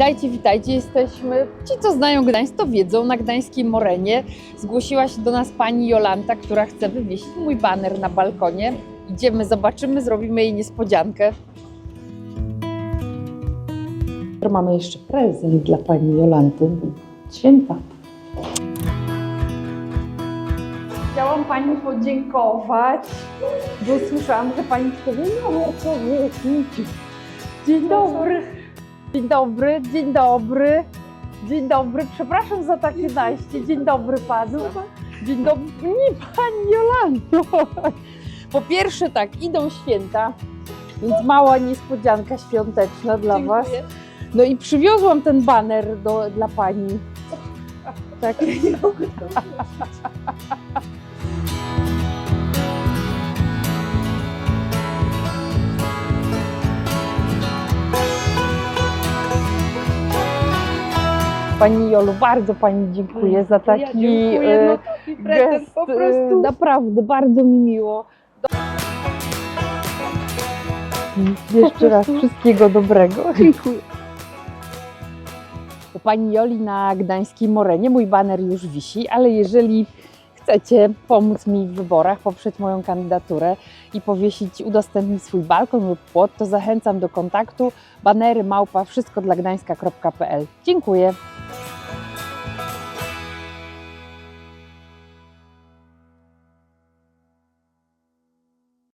Witajcie, witajcie. Jesteśmy, ci co znają Gdańsk, to wiedzą, na Gdańskiej Morenie zgłosiła się do nas pani Jolanta, która chce wywiesić mój baner na balkonie. Idziemy, zobaczymy, zrobimy jej niespodziankę. Mamy jeszcze prezent dla pani Jolanty. Święta. Chciałam pani podziękować, bo słyszałam, że pani powie, no co Dzień dobry. Dzień dobry, dzień dobry. Dzień dobry, przepraszam za takie najście. Dzień dobry panu. Dzień dobry. Nie pani Jolanto. Po pierwsze tak, idą święta, więc mała niespodzianka świąteczna dla was. No i przywiozłam ten baner do, dla pani. Tak. Pani Jolu, bardzo Pani dziękuję za taki ja dziękuję, e, no taki prezent gest. po e, prostu. Naprawdę, bardzo mi miło. Jeszcze raz wszystkiego dobrego. Dziękuję. U Pani Joli na Gdańskiej Morenie mój baner już wisi, ale jeżeli chcecie pomóc mi w wyborach, poprzeć moją kandydaturę i powiesić, udostępnić swój balkon lub płot, to zachęcam do kontaktu banery małpa wszystko dla gdańska.pl. Dziękuję.